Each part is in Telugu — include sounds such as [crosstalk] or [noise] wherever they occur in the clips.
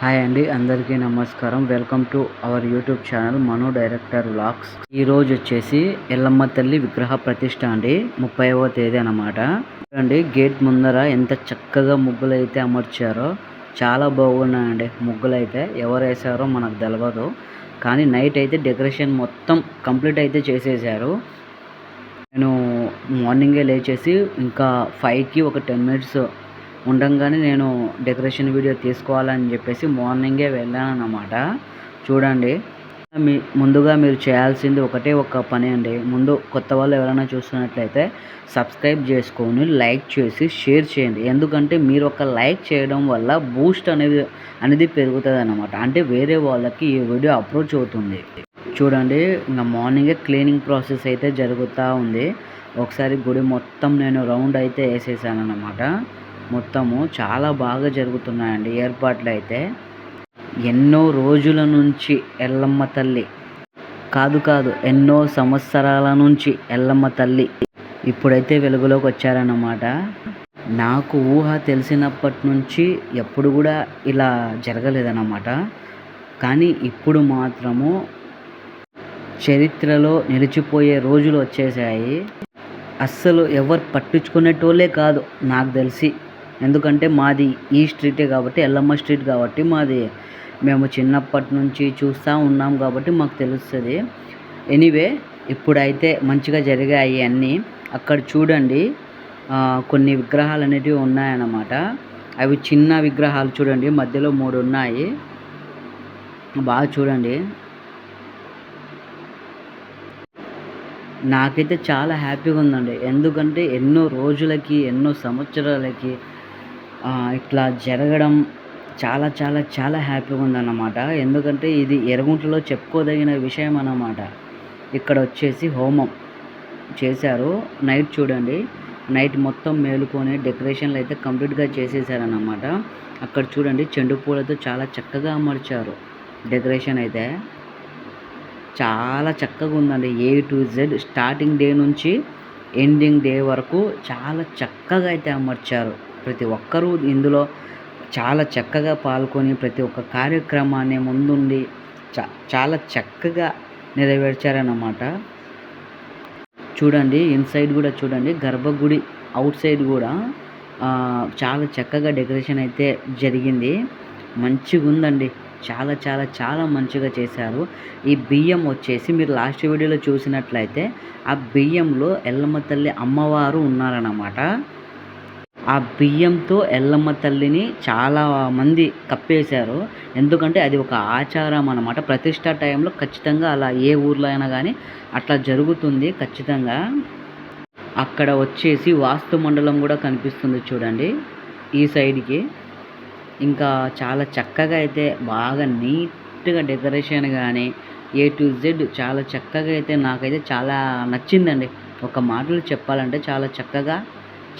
హాయ్ అండి అందరికీ నమస్కారం. Welcome to our YouTube channel Mano director vlogs. ఈరోజు వచ్చేసి ఎల్లమ్మ తల్లి విగ్రహ ప్రతిష్ట అండి ముప్పైవ తేదీ అన్నమాట. చూడండి గేట్ ముందర ఎంత చక్కగా ముగ్గులు అయితే అమర్చారో చాలా బాగున్నాయండి ముగ్గులు అయితే ఎవరు వేసారో మనకు తెలియదు కానీ నైట్ అయితే డెకరేషన్ మొత్తం కంప్లీట్ అయితే చేసేసారు. నేను మార్నింగే లేచేసి ఇంకా ఫైవ్కి ఒక టెన్ మినిట్స్ ఉండంగానే నేను డెకరేషన్ వీడియో తీసుకోవాలని చెప్పేసి మార్నింగే వెళ్ళాను అన్నమాట చూడండి. మీ ముందుగా మీరు చేయాల్సింది ఒకటే ఒక పని అండి. ముందు కొత్త వాళ్ళు ఎవరైనా చూస్తున్నట్లయితే సబ్స్క్రైబ్ చేసుకొని లైక్ చేసి షేర్ చేయండి. ఎందుకంటే మీరు ఒక లైక్ చేయడం వల్ల బూస్ట్ అనేది అనేది పెరుగుతుంది అన్నమాట అంటే వేరే వాళ్ళకి ఈ వీడియో అప్రోచ్ అవుతుంది. చూడండి. ఇంకా మార్నింగే క్లీనింగ్ ప్రాసెస్ అయితే జరుగుతూ ఉంది. ఒకసారి గుడి మొత్తం నేను రౌండ్ అయితే వేసేసాను అన్నమాట మొత్తము చాలా బాగా జరుగుతున్నాయండి ఏర్పాట్లు అయితే. ఎన్నో రోజుల నుంచి ఎల్లమ్మ తల్లి. కాదు కాదు ఎన్నో సంవత్సరాల నుంచి ఎల్లమ్మ తల్లి. ఇప్పుడైతే వెలుగులోకి వచ్చారన్నమాట. నాకు ఊహ తెలిసినప్పటి నుంచి ఎప్పుడు కూడా ఇలా జరగలేదన్నమాట. కానీ ఇప్పుడు మాత్రము చరిత్రలో నిలిచిపోయే రోజులు వచ్చేసాయి అస్సలు ఎవరు పట్టించుకునేటోళ్ళే కాదు నాకు తెలిసి. ఎందుకంటే మాది ఈ స్ట్రీటే కాబట్టి ఎల్లమ్మ స్ట్రీట్ కాబట్టి మాది మేము చిన్నప్పటి నుంచి చూస్తూ ఉన్నాం కాబట్టి మాకు తెలుస్తుంది. ఎనీవే ఇప్పుడైతే మంచిగా జరిగాయి అన్నీ. అక్కడ చూడండి కొన్ని విగ్రహాలు అనేటివి ఉన్నాయన్నమాట. అవి చిన్న విగ్రహాలు చూడండి మధ్యలో మూడు ఉన్నాయి. బాగా చూడండి. నాకైతే చాలా హ్యాపీగా ఉందండి. ఎందుకంటే ఎన్నో రోజులకి ఎన్నో సంవత్సరాలకి ఇట్లా జరగడం చాలా చాలా చాలా హ్యాపీగా ఉందన్నమాట. ఎందుకంటే ఇది ఎరగుంటలో చెప్పుకోదగిన విషయం అన్నమాట. ఇక్కడ వచ్చేసి హోమం చేశారు. నైట్ చూడండి. నైట్ మొత్తం మేలుకొని డెకరేషన్లు అయితే కంప్లీట్గా చేసేసారన్నమాట. అక్కడ చూడండి చెండు పూలతో చాలా చక్కగా అమర్చారు డెకరేషన్ అయితే. చాలా చక్కగా ఉందండి. A to Z starting day నుంచి ఎండింగ్ డే వరకు చాలా చక్కగా అయితే అమర్చారు. ప్రతి ఒక్కరూ ఇందులో చాలా చక్కగా పాల్గొని ప్రతి ఒక్క కార్యక్రమాన్ని ముందుండి చా చాలా చక్కగా నెరవేర్చారన్నమాట. చూడండి ఇన్సైడ్ కూడా చూడండి గర్భగుడి అవుట్ సైడ్ కూడా చాలా చక్కగా డెకరేషన్ అయితే జరిగింది. మంచిగా ఉందండి చాలా చాలా చాలా మంచిగా చేశారు. ఈ బియ్యం వచ్చేసి మీరు లాస్ట్ వీడియోలో చూసినట్లయితే ఆ బియ్యంలో ఎల్లమ్మ తల్లి అమ్మవారు ఉన్నారన్నమాట. ఆ బియ్యంతో ఎల్లమ్మ తల్లిని చాలా మంది కప్పేశారు. ఎందుకంటే అది ఒక ఆచారం అనమాట ప్రతిష్ట టైంలో ఖచ్చితంగా అలా ఏ ఊర్లో అయినా కానీ అట్లా జరుగుతుంది ఖచ్చితంగా. అక్కడ వచ్చేసి వాస్తు మండలం కూడా కనిపిస్తుంది చూడండి ఈ సైడ్కి. ఇంకా చాలా చక్కగా అయితే బాగా నీట్గా డెకరేషన్ కానీ ఏ టు జెడ్ చాలా చక్కగా అయితే నాకైతే చాలా నచ్చిందండి. ఒక మాటలు చెప్పాలంటే చాలా చక్కగా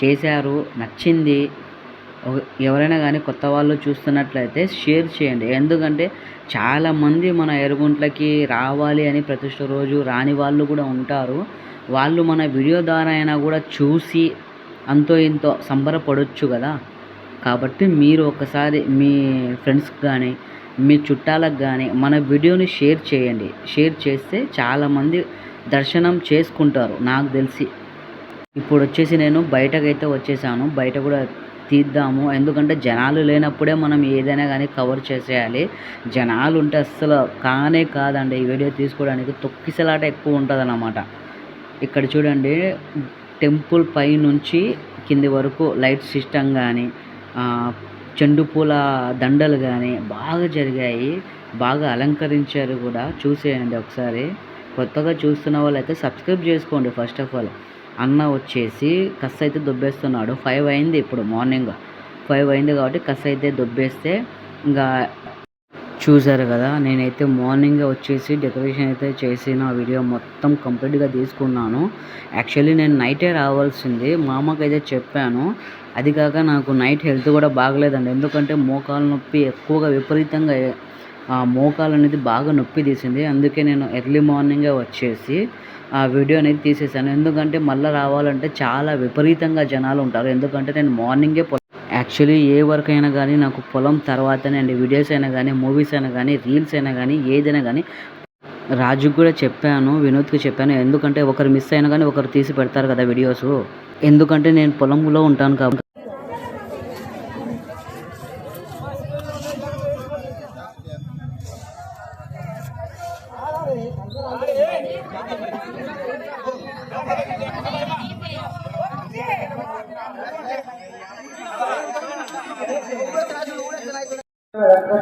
చేశారు నచ్చింది ఎవరైనా కానీ కొత్త వాళ్ళు చూస్తున్నట్లయితే షేర్ చేయండి. ఎందుకంటే చాలామంది మన ఎరుగుంట్లకి రావాలి అని ప్రతిష్ట రోజు రాని వాళ్ళు కూడా ఉంటారు. వాళ్ళు మన వీడియో ద్వారా అయినా కూడా చూసి అంతో ఇంతో సంబరపడవచ్చు కదా. కాబట్టి మీరు ఒకసారి మీ ఫ్రెండ్స్కి కానీ మీ చుట్టాలకు కానీ మన వీడియోని షేర్ చేయండి. షేర్ చేస్తే చాలామంది దర్శనం చేసుకుంటారు నాకు తెలిసి. ఇప్పుడు వచ్చేసి నేను బయటకైతే వచ్చేసాను. బయట కూడా తీద్దాము. ఎందుకంటే జనాలు లేనప్పుడే మనం ఏదైనా కానీ కవర్ చేసేయాలి. జనాలు ఉంటే అస్సలు కానే కాదండి ఈ వీడియో తీసుకోవడానికి. తొక్కిసలాట ఎక్కువ ఉంటుంది అన్నమాట ఇక్కడ చూడండి టెంపుల్ పై నుంచి కింది వరకు లైట్ సిస్టమ్ కానీ చెండు పూల దండలు కానీ బాగా జరిగాయి. బాగా అలంకరించారు కూడా. చూసేయండి ఒకసారి. కొత్తగా చూస్తున్న వాళ్ళు అయితే సబ్స్క్రైబ్ చేసుకోండి ఫస్ట్ ఆఫ్ ఆల్. అన్న వచ్చేసి కస్ అయితే దొబ్బేస్తున్నాడు. ఫైవ్ అయింది ఇప్పుడు మార్నింగ్ ఫైవ్ అయింది కాబట్టి కస్ అయితే దొబ్బేస్తే ఇంకా చూసారు కదా నేనైతే మార్నింగ్ వచ్చేసి డెకరేషన్ అయితే చేసిన వీడియో మొత్తం కంప్లీట్గా తీసుకున్నాను. యాక్చువల్లీ నేను నైటే రావాల్సింది మా అమ్మకైతే చెప్పాను. అది కాక నాకు నైట్ హెల్త్ కూడా బాగలేదండి. ఎందుకంటే మోకాలు నొప్పి ఎక్కువగా విపరీతంగా మోకాలు అనేది బాగా నొప్పి తీసింది. అందుకే నేను ఎర్లీ మార్నింగే వచ్చేసి ఆ వీడియో అనేది తీసేసాను ఎందుకంటే మళ్ళీ రావాలంటే చాలా విపరీతంగా జనాలు ఉంటారు. ఎందుకంటే నేను మార్నింగే యాక్చువల్లీ ఏ వర్క్ అయినా కానీ నాకు పొలం తర్వాతనే అండి. వీడియోస్ అయినా కానీ మూవీస్ అయినా కానీ రీల్స్ అయినా కానీ ఏదైనా కానీ రాజుకు కూడా చెప్పాను వినోద్కి చెప్పాను. ఎందుకంటే ఒకరు మిస్ అయినా కానీ ఒకరు తీసి పెడతారు కదా వీడియోస్. ఎందుకంటే నేను పొలంలో ఉంటాను కాబట్టి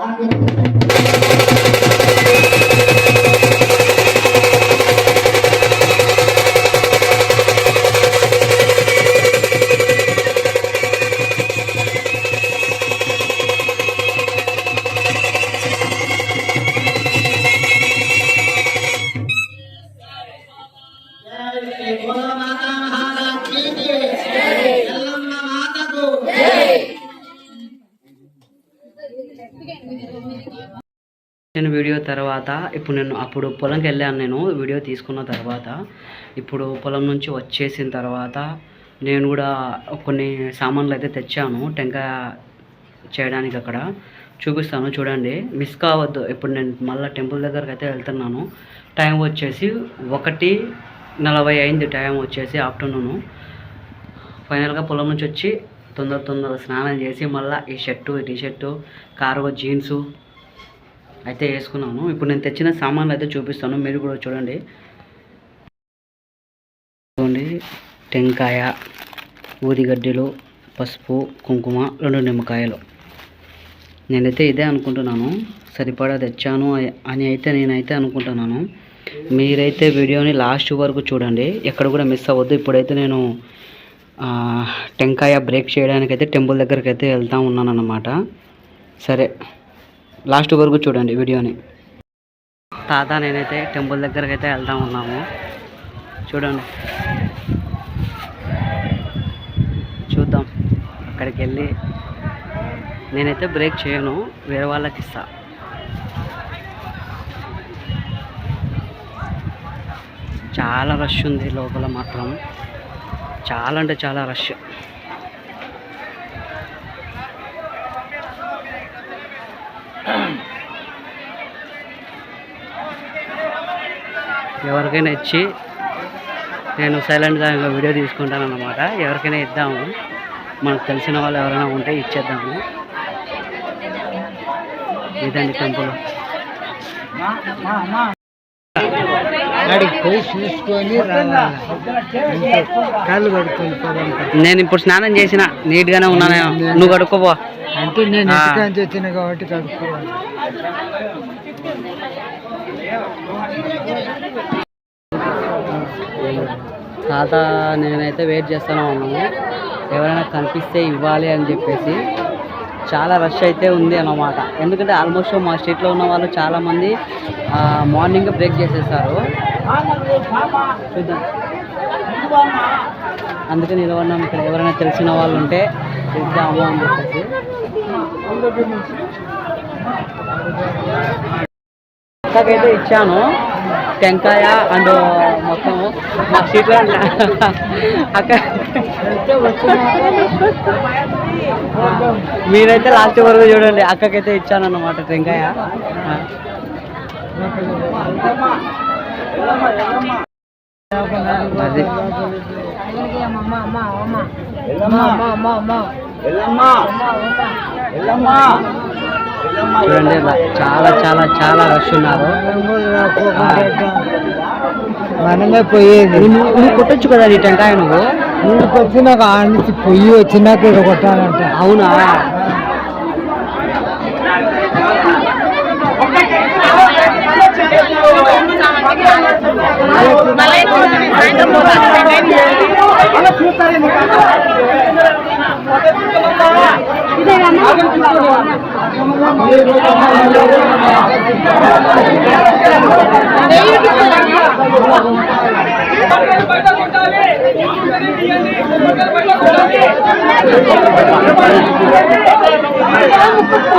ஆகிய నేను వీడియో తర్వాత ఇప్పుడు నేను అప్పుడు పొలంకి వెళ్ళాను నేను వీడియో తీసుకున్న తర్వాత. ఇప్పుడు పొలం నుంచి వచ్చేసిన తర్వాత నేను కూడా కొన్ని సామాన్లు అయితే తెచ్చాను టెంకాయ చేయడానికి అక్కడ. చూపిస్తాను చూడండి. మిస్ కావద్దు ఇప్పుడు నేను మళ్ళీ టెంపుల్ దగ్గరకు అయితే వెళ్తున్నాను. టైం వచ్చేసి ఒకటి నలభై అయింది టైం వచ్చేసి ఆఫ్టర్నూను. ఫైనల్గా పొలం నుంచి వచ్చి తొందర తొందర స్నానం చేసి మళ్ళీ ఈ షర్టు ఈ టీషర్టు కార్గో జీన్సు అయితే వేసుకున్నాను. ఇప్పుడు నేను తెచ్చిన సామాన్లు అయితే చూపిస్తాను. మీరు కూడా చూడండి. చూడండి టెంకాయ ఊదిగడ్డలు పసుపు కుంకుమ రెండు నిమ్మకాయలు. నేనైతే ఇదే అనుకుంటున్నాను. సరిపడా తెచ్చాను అని అయితే నేనైతే అనుకుంటున్నాను. మీరైతే వీడియోని లాస్ట్ వరకు చూడండి. ఎక్కడ కూడా మిస్ అవ్వద్దు. ఇప్పుడైతే నేను టెంకాయ బ్రేక్ చేయడానికి అయితే టెంపుల్ దగ్గరికి అయితే వెళ్తా ఉన్నాను అన్నమాట సరే లాస్ట్ వరకు చూడండి వీడియోని. తాత నేనైతే టెంపుల్ దగ్గరికి అయితే వెళ్తూ ఉన్నాము. చూడండి. చూద్దాం. అక్కడికి వెళ్ళి నేనైతే బ్రేక్ చేయను వేరే వాళ్ళకి ఇస్తా. చాలా రష్ ఉంది లోపల మాత్రం. చాలా అంటే చాలా రష్ ఎవరికైనా ఇచ్చి నేను సైలెంట్గా ఇంకా వీడియో తీసుకుంటాను అన్నమాట ఎవరికైనా ఇద్దాము. మనకు తెలిసిన వాళ్ళు ఎవరైనా ఉంటే ఇచ్చేద్దాము. ఇదండి టెంపుల్. పోయి చూసుకొని రావాలి. అంతే. కాళ్ళు కడుక్కొని పోదాం నేను ఇప్పుడు స్నానం చేసిన నీట్ గానే ఉన్నాను. నువ్వు కడుక్కోపో. అంటే నేను ఆ. ఇంటికాంచి వచ్చిన కాబట్టి కడుక్కోవాలి. తాత నేనైతే వెయిట్ చేస్తూనే ఉన్నాము ఎవరైనా కనిపిస్తే ఇవ్వాలి అని చెప్పేసి. చాలా రష్ అయితే ఉంది అన్నమాట. ఎందుకంటే ఆల్మోస్ట్ మా స్ట్రీట్లో ఉన్న వాళ్ళు చాలామంది మార్నింగ్ బ్రేక్ చేసేసారు. చూద్దాం అందుకే నిలబడినాం. ఇక్కడ ఎవరైనా తెలిసిన వాళ్ళు ఉంటే ఇద్దాము అని చెప్పేసి. అక్కకైతే ఇచ్చాను. టెంకాయ అండ్ మొత్తం మా సీట్లో అక్క. మీరైతే లాస్ట్ వరకు చూడండి. అక్కకైతే ఇచ్చాను అన్నమాట టెంకాయ. అది. చూడండి చాలా చాలా చాలా రష్ ఉన్నారు. మనమే పోయేది నువ్వు నువ్వు కొట్టొచ్చు కదా నీ టెంకాయ నువ్వు? ఊరికి వచ్చినాక ఆ నుంచి పొయ్యి వచ్చినాక ఇక్కడ కొట్టాలంట. అవునా?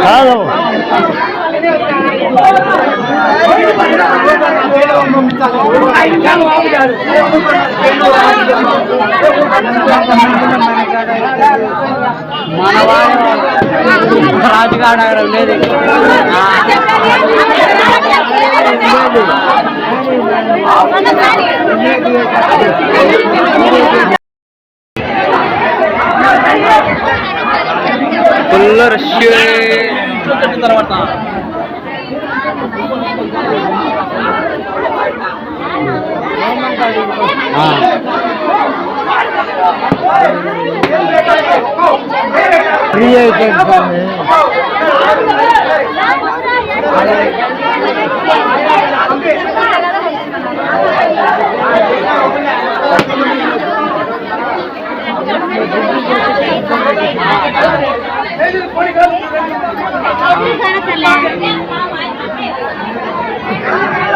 హలో రాజుగాడు అక్కడ ఉండేది ఆ. ఫుల్ రష్ ఆ. ఫ్రీ అయితే స్వామి అవును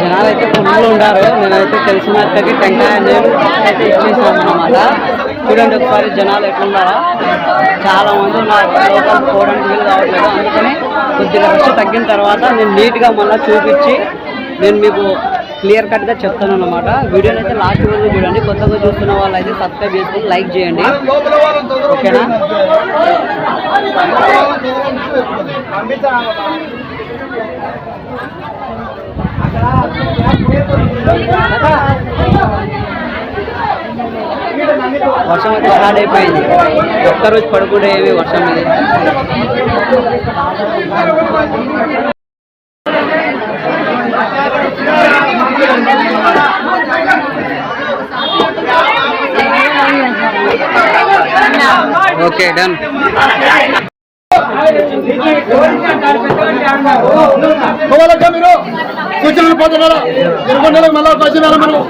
జనాలు అయితే ఫుల్ ఉన్నారు. నేనైతే తెలిసిన అక్కకి టెంకాయ నేను అయితే ఇచ్చేసాను అనమాట చూడండి ఒకసారి జనాలు ఎట్లున్నారా? చాలా మంది ఉన్నారు. లోపల పోవడానికి వీలు కావట్లేదు. అందుకని కొద్దిగా రష్ తగ్గిన తర్వాత నేను నీట్గా మళ్ళీ చూపించి నేను మీకు క్లియర్ కట్గా చెప్తాను అనమాట వీడియోని అయితే లాస్ట్ వరకు చూడండి. కొత్తగా చూస్తున్న వాళ్ళు అయితే సబ్స్క్రైబ్ చేసుకొని లైక్ చేయండి. ఓకేనా? వర్షం అయితే స్టార్ట్ అయిపోయింది. ఒక్కరోజు పడుకుంటే వర్షం ఇది? Okay done. పోవాలక్క మీరు కూర్చొని పోతున్నారా ఇరవై నెలలకు మళ్ళీ వచ్చినారా మనం.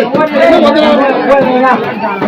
మరి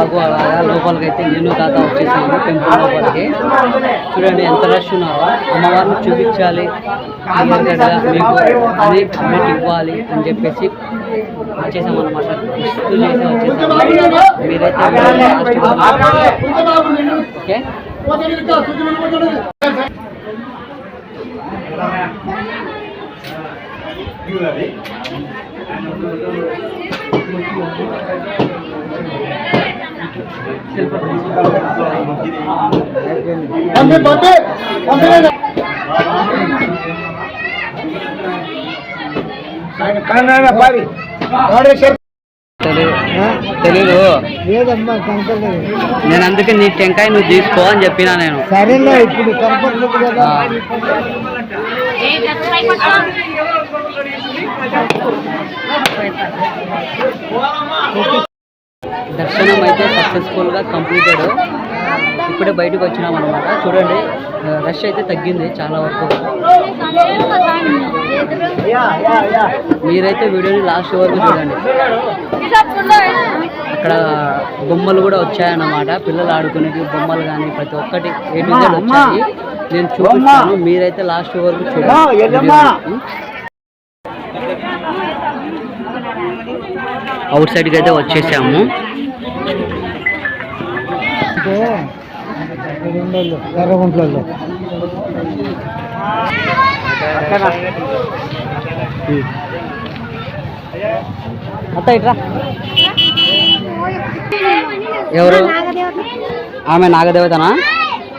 పోతున్నారా? నాకు అలాగా లోపలికి అయితే నేను తాత వచ్చేసాము టెంపుల్ లోపలికి. చూడండి ఎంత రష్ ఉన్నారో అమ్మవారిని చూపించాలి. మీకు అనే కమెంట్ ఇవ్వాలి అని చెప్పేసి వచ్చేసాం అనమాట ఇస్తూ మీరైతే ఓకే పంపి పంపి పంపి కన్నడ పారి తెలీదు తెలీదు లేదమ్మా కనపడలేదు నేను అందుకే నీ టెంకాయ నువ్వు తీసుకో అని చెప్పినా నేను. సరేలే ఇప్పుడు కనపడలేదు కదా. దర్శనం అయితే సక్సెస్ఫుల్గా కంప్లీటెడ్ ఇప్పుడే బయటకు వచ్చినాం అనమాట చూడండి రష్ అయితే తగ్గింది చాలా వరకు. మీరైతే వీడియోని లాస్ట్ వరకు చూడండి. అక్కడ బొమ్మలు కూడా వచ్చాయన్నమాట. పిల్లలు ఆడుకునేవి బొమ్మలు కానీ ప్రతి ఒక్కటి జెడ్ వచ్చాయి నేను చూపిస్తాను. మీరైతే లాస్ట్ వరకు చూడండి. అవుట్ సైడ్కి అయితే వచ్చేసాము. ఎర్రగుంట్లలో అత్త ఇట్రా. ఎవరు? ఆమె నాగదేవతనా?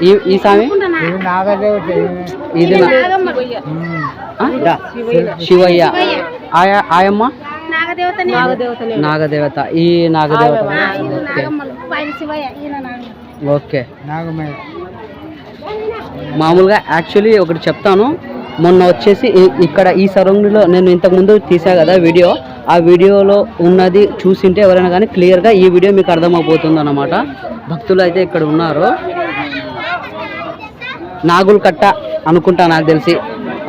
ఈ ఈ స్వామి? ఇది నాగదేవత ఇది? శివయ్య. ఆయ ఆయమ్మ? నాగదేవత. ఈ నాగదేవత. ఓకే. నాగమయ్య. మామూలుగా యాక్చువల్లీ ఒకటి చెప్తాను. మొన్న వచ్చేసి ఇక్కడ ఈ సరౌండింగ్లో నేను ఇంతకు ముందు తీసా కదా వీడియో. ఆ వీడియోలో ఉన్నది చూసింటే ఎవరైనా కానీ క్లియర్గా ఈ వీడియో మీకు అర్థమైపోతుంది అన్నమాట భక్తులు అయితే ఇక్కడ ఉన్నారు. నాగుల కట్ట అనుకుంటా నాకు తెలిసి.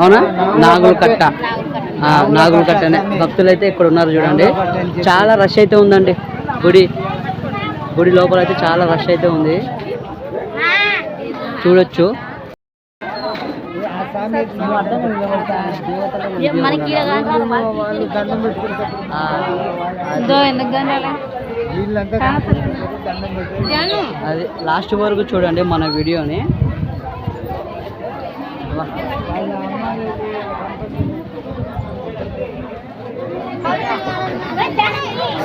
అవునా? నాగుల కట్ట నాగుల కట్టనే భక్తులు అయితే ఇక్కడ ఉన్నారు చూడండి. చాలా రష్ అయితే ఉందండి. గుడి. గుడి లోపల అయితే చాలా రష్ అయితే ఉంది. చూడొచ్చు. అది. లాస్ట్ వరకు చూడండి మన వీడియోని.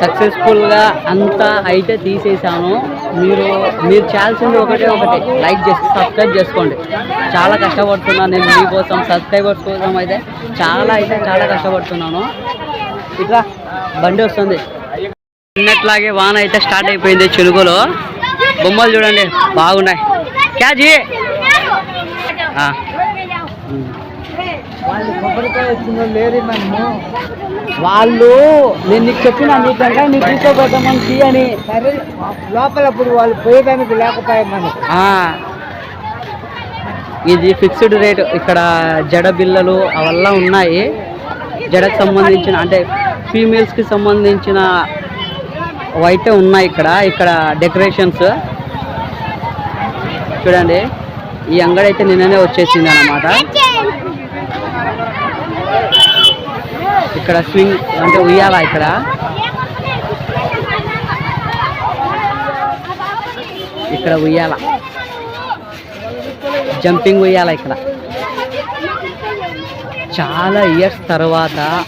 సక్సెస్ఫుల్గా అంతా అయితే తీసేసాను. మీరు మీరు చేయాల్సింది ఒకటే ఒకటి. లైక్ చేసి సబ్స్క్రైబ్ చేసుకోండి. చాలా కష్టపడుతున్నాను నేను మీకోసం సబ్స్క్రైబర్స్ కోసం అయితే చాలా అయితే చాలా కష్టపడుతున్నాను. ఇట్లా బండి వస్తుంది. అన్నట్లాగే వాన అయితే స్టార్ట్ అయిపోయింది చెలుగులో బొమ్మలు చూడండి బాగున్నాయి. క్యాజీ కొబ్బరికాయ లేరు మేము వాళ్ళు నేను నీకు చెప్పిన విధంగా నీకు తీసుకోబెట్టమని తీ అని. సరే లోపల అప్పుడు వాళ్ళు పోయేదానికి లేకపోయా ఇది ఫిక్స్డ్ రేట్ ఇక్కడ జడ బిల్లలు అవల్ల ఉన్నాయి. జడకు సంబంధించిన అంటే ఫీమేల్స్కి సంబంధించిన అయితే ఉన్నాయి ఇక్కడ ఇక్కడ డెకరేషన్స్ చూడండి ఈ అంగడి అయితే నిన్ననే వచ్చేసింది అన్నమాట ఇక్కడ స్వింగ్ అంటే ఉయ్యాల ఇక్కడ. ఇక్కడ ఉయ్యాల. జంపింగ్ ఉయ్యాల ఇక్కడ. చాలా ఇయర్స్ తర్వాత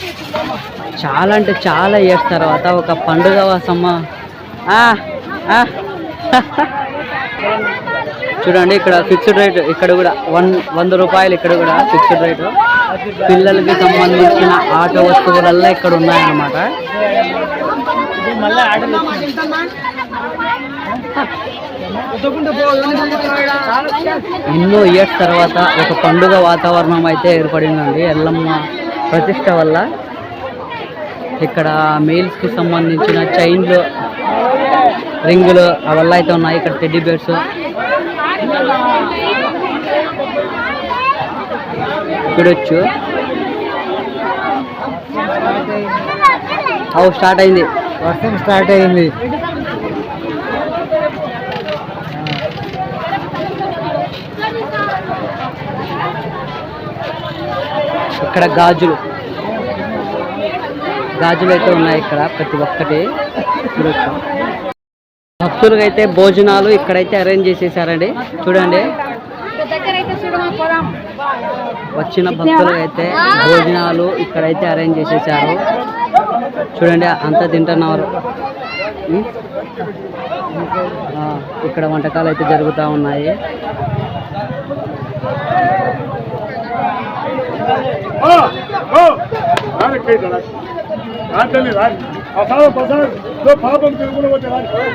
చాలా అంటే చాలా ఇయర్స్ తర్వాత ఒక పండుగ సమ్మ. ఆ. [laughs] చూడండి ఇక్కడ ఫిక్స్డ్ రేట్ ఇక్కడ కూడా వన్ వంద రూపాయలు ఇక్కడ కూడా ఫిక్స్డ్ రేటు పిల్లలకి సంబంధించిన ఆట వస్తువులల్లా ఇక్కడ ఉన్నాయన్నమాట. ఎన్నో ఇయర్స్ తర్వాత ఒక పండుగ వాతావరణం అయితే ఏర్పడిందండి. ఎల్లమ్మ ప్రతిష్ట వల్ల ఇక్కడ మేల్స్కి సంబంధించిన చైన్లు రింగులు అవల్ల అయితే ఉన్నాయి. ఇక్కడ టెడ్డీ బేర్స్ చూడొచ్చు అవు స్టార్ట్ అయింది. వర్షం స్టార్ట్ అయింది. ఇక్కడ గాజులు. గాజులు అయితే ఉన్నాయి ఇక్కడ ప్రతి ఒక్కటి. చూడొచ్చు భక్తులకు అయితే భోజనాలు ఇక్కడైతే అరేంజ్ చేసేసారండి. చూడండి. వచ్చిన భక్తులకు అయితే భోజనాలు ఇక్కడైతే అరేంజ్ చేసేసారు. చూడండి అంతా తింటున్నారు. ఇక్కడ వంటకాలు అయితే జరుగుతూ ఉన్నాయి. పాపం తిరుగున వచ్చే రాని ఉం.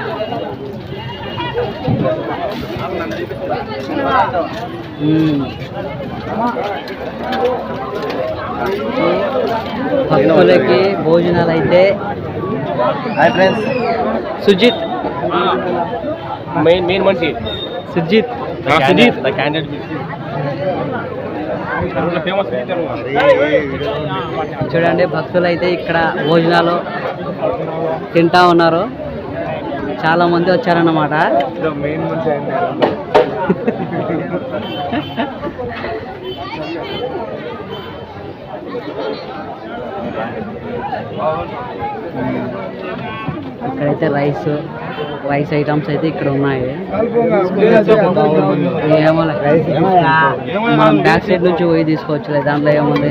భక్తులకి భోజనాలు అయితే hi friends Sujith main main మనిషి. సుజిత్. సుజిత్ ద క్యాండిడేట్ చూడండి భక్తులు అయితే ఇక్కడ భోజనాలు తింటా ఉన్నారు. చాలా మంది వచ్చారన్నమాట ఇక్కడైతే రైస్ రైస్ ఐటమ్స్ అయితే ఇక్కడ ఉన్నాయి. ఏమోలే మనం బ్యాక్ సైడ్ నుంచి పోయి తీసుకోవచ్చులే దాంట్లో ఏముంది?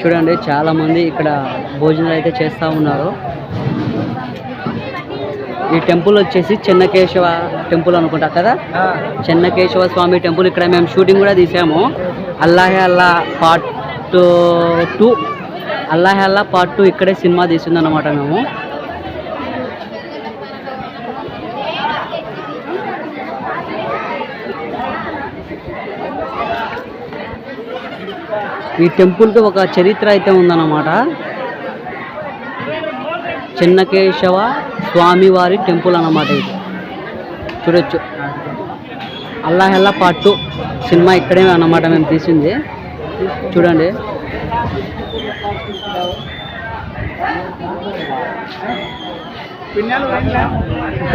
చూడండి చాలా మంది ఇక్కడ భోజనాలు అయితే చేస్తూ ఉన్నారు. ఈ టెంపుల్ వచ్చేసి చెన్నకేశవ టెంపుల్ అనుకుంటా కదా? చెన్నకేశవ స్వామి టెంపుల్ ఇక్కడ మేము షూటింగ్ కూడా తీసాము. అల్లాహే అల్లా పార్ట్ టూ అల్లాహే అల్లా పార్ట్ టూ ఇక్కడే సినిమా తీసిందన్నమాట మేము. ఈ టెంపుల్కి ఒక చరిత్ర అయితే ఉందన్నమాట. చెన్నకేశవ స్వామివారి టెంపుల్ అన్నమాట ఇది. చూడొచ్చు. అల్లాహెల్లా పార్ట్ టూ సినిమా ఇక్కడే అన్నమాట మేము తీసింది. చూడండి.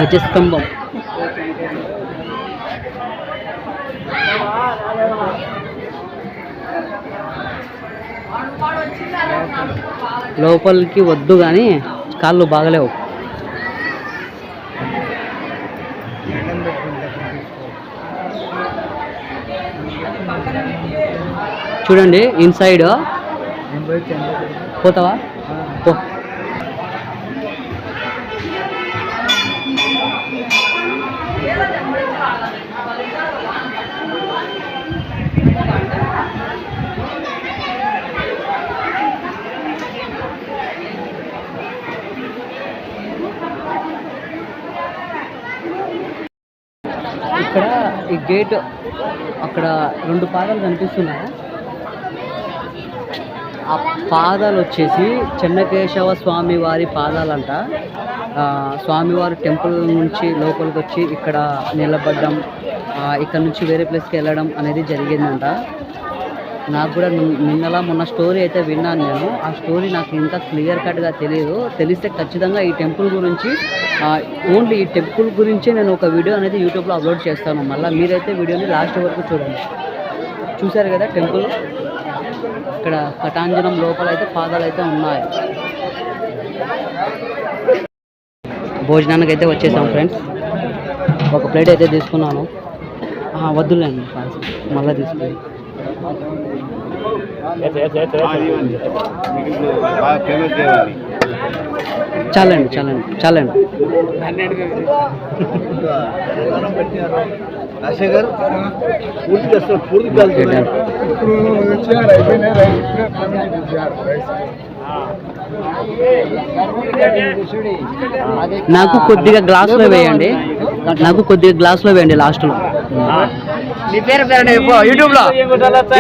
గజస్తంభం. లోపలికి వద్దు కానీ కాళ్ళు బాగలేవు. చూడండి ఇన్సైడ్ పోతావా? గేట్ అక్కడ రెండు పాదాలు కనిపిస్తున్నాయా. ఆ పాదాలు వచ్చేసి చెన్నకేశవ స్వామి వారి పాదాలంట. స్వామివారి టెంపుల్ నుంచి లోపలికి వచ్చి ఇక్కడ నిలబడడం ఇక్కడ నుంచి వేరే ప్లేస్కి వెళ్ళడం అనేది జరిగిందంట. నాకు కూడా నిన్నలా మొన్న స్టోరీ అయితే విన్నాను నేను. ఆ స్టోరీ నాకు ఇంకా క్లియర్ కట్గా తెలియదు తెలిస్తే ఖచ్చితంగా ఈ టెంపుల్ గురించి ఓన్లీ ఈ టెంపుల్ గురించే నేను ఒక వీడియో అనేది యూట్యూబ్లో అప్లోడ్ చేస్తాను. మళ్ళీ మీరైతే వీడియోని లాస్ట్ వరకు చూడండి. చూశారు కదా టెంపుల్? ఇక్కడ పటాంజనం లోపల అయితే పాదాలు అయితే ఉన్నాయి. భోజనానికి అయితే వచ్చేసాం ఫ్రెండ్స్. ఒక ప్లేట్ అయితే తీసుకున్నాను. వద్దులేండి మళ్ళీ తీసుకుని. చాలండి చాలండి చాలండి. రాజశేఖర్? పూర్తి చేస్తారు పూర్తి కాదు ఇప్పుడు వచ్చారు అయిపోయినాయి రైస్ ఇప్పుడే కమిటీ తెచ్చారు రైస్ నాకు కొద్దిగా గ్లాసులో వేయండి నాకు కొద్దిగా గ్లాసులో వేయండి లాస్ట్లో నీ పేరు పేరు యూట్యూబ్లో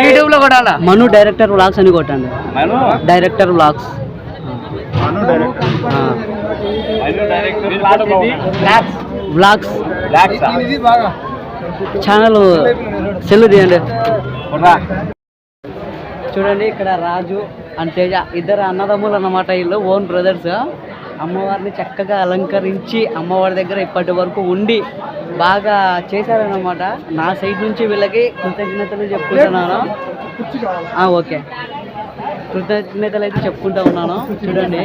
యూట్యూబ్లో కూడా మను డైరెక్టర్ వ్లాగ్స్ అని కొట్టండి. Director vlogs. Vlogs. Channel cell తీయండి. చూడండి ఇక్కడ రాజు అండ్ తేజ ఇద్దరు అన్నదమ్ములు అన్నమాట వీళ్ళు ఓన్ బ్రదర్స్. అమ్మవారిని చక్కగా అలంకరించి అమ్మవారి దగ్గర ఇప్పటి వరకు ఉండి బాగా చేశారనమాట నా సైడ్ నుంచి వీళ్ళకి కృతజ్ఞతలు చెప్పుకుంటున్నాను. ఓకే. కృతజ్ఞతలు అయితే చెప్పుకుంటా ఉన్నాను. చూడండి.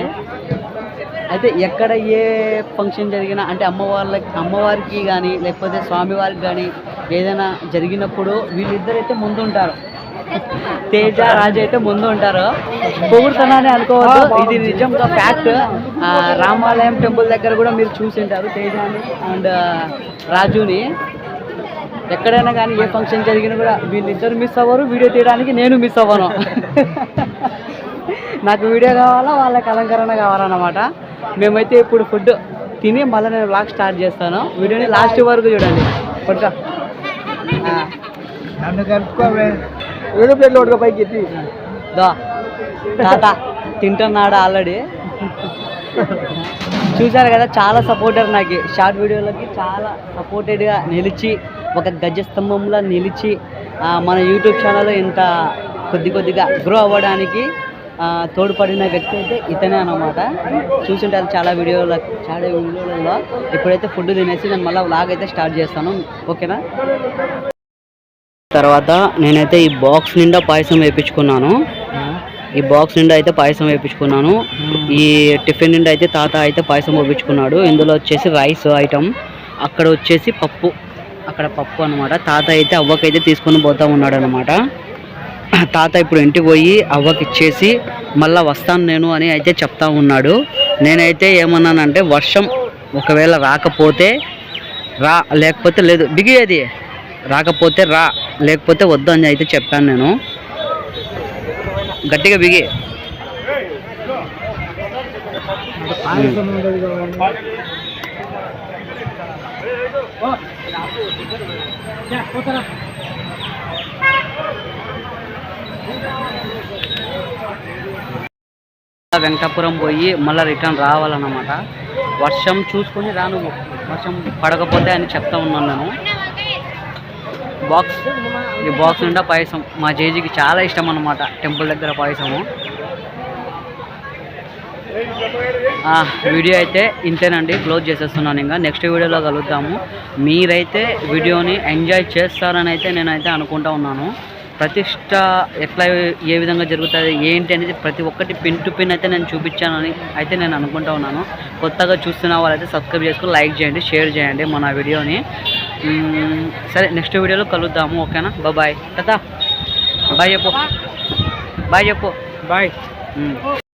అయితే ఎక్కడ ఏ ఫంక్షన్ జరిగినా అంటే అమ్మవార్లకి అమ్మవారికి కానీ లేకపోతే స్వామివారికి కానీ ఏదైనా జరిగినప్పుడు వీళ్ళిద్దరైతే ముందు ఉంటారు తేజ రాజు అయితే ముందు ఉంటారు. పొగుడుతున్నానే అనుకోవద్దు. ఇది నిజంగా ఫ్యాక్ట్ రామాలయం టెంపుల్ దగ్గర కూడా మీరు చూసి ఉంటారు తేజాని అండ్ రాజుని. ఎక్కడైనా కానీ ఏ ఫంక్షన్ జరిగినా కూడా వీళ్ళిద్దరు మిస్ అవ్వరు. వీడియో తీయడానికి నేను మిస్ అవ్వను. నాకు వీడియో కావాలా వాళ్ళకి అలంకరణ కావాలన్నమాట. మేమైతే ఇప్పుడు ఫుడ్ తిని మళ్ళీ నేను బ్లాగ్ స్టార్ట్ చేస్తాను. వీడియోని లాస్ట్ వరకు చూడండి. పడుకో. నన్ను కలుపుకోవే రెండు ప్లేట్లు ఒకటిగా పైకి ఎత్తి. దా తాత తింటున్నాడు ఆల్రెడీ? చూశారు కదా చాలా సపోర్టర్ నాకు. షార్ట్ వీడియోలకి చాలా సపోర్టెడ్గా నిలిచి ఒక గజ స్తంభంలో నిలిచి మన యూట్యూబ్ ఛానల్ ఇంత కొద్ది కొద్దిగా గ్రో అవ్వడానికి తోడ్పడిన వ్యక్తి అయితే ఇతనే అనమాట చూసుంటారు చాలా వీడియోల చాలా వీడియోలలో ఇప్పుడైతే ఫుడ్ తినేసి నేను మళ్ళీ వ్లాగ్ అయితే స్టార్ట్ చేస్తాను. ఓకేనా? తర్వాత నేనైతే ఈ బాక్స్ నిండా పాయసం వేయించుకున్నాను ఈ బాక్స్ నిండా అయితే పాయసం వేయించుకున్నాను ఈ టిఫిన్ నిండా అయితే తాత అయితే పాయసం వేయించుకున్నాడు ఇందులో వచ్చేసి రైస్ ఐటమ్ అక్కడ వచ్చేసి పప్పు అక్కడ పప్పు అనమాట తాత అయితే అవ్వకైతే తీసుకొని పోతా ఉన్నాడు అనమాట తాత ఇప్పుడు ఇంటికి పోయి అవ్వకి ఇచ్చేసి మళ్ళీ వస్తాను నేను అని అయితే చెప్తా ఉన్నాడు. నేనైతే ఏమన్నానంటే వర్షం ఒకవేళ రాకపోతే రా లేకపోతే లేదు బిగి అది రాకపోతే రా లేకపోతే వద్దు అని అయితే చెప్పాను నేను. గట్టిగా బిగి. వెంకటాపురం పోయి మళ్ళీ రిటర్న్ రావాలన్నమాట. వర్షం చూసుకొని రాను వర్షం పడకపోతే అని చెప్తా ఉన్నాను నేను. బాక్స్ ఈ బాక్స్ నిండా పాయసం. మా జేజీకి చాలా ఇష్టం అన్నమాట టెంపుల్ దగ్గర పాయసము. ఆ, వీడియో అయితే ఇంతేనండి క్లోజ్ చేసేస్తున్నాను ఇంకా. నెక్స్ట్ వీడియోలో కలుద్దాము. మీరైతే వీడియోని ఎంజాయ్ చేస్తారని అయితే నేనైతే అనుకుంటా ఉన్నాను. ప్రతిష్ట ఎట్లా ఏ విధంగా జరుగుతుంది ఏంటి అనేది ప్రతి ఒక్కటి పిన్ టు పిన్ అయితే నేను చూపించానని అయితే నేను అనుకుంటా ఉన్నాను. కొత్తగా చూస్తున్న వాళ్ళైతే సబ్స్క్రైబ్ చేసుకుని లైక్ చేయండి షేర్ చేయండి మన వీడియోని. సరే నెక్స్ట్ వీడియోలో కలుద్దాము ఓకేనా? బాయ్ తాత బాయ్ చెప్పు. బాయ్ చెప్పు. బాయ్.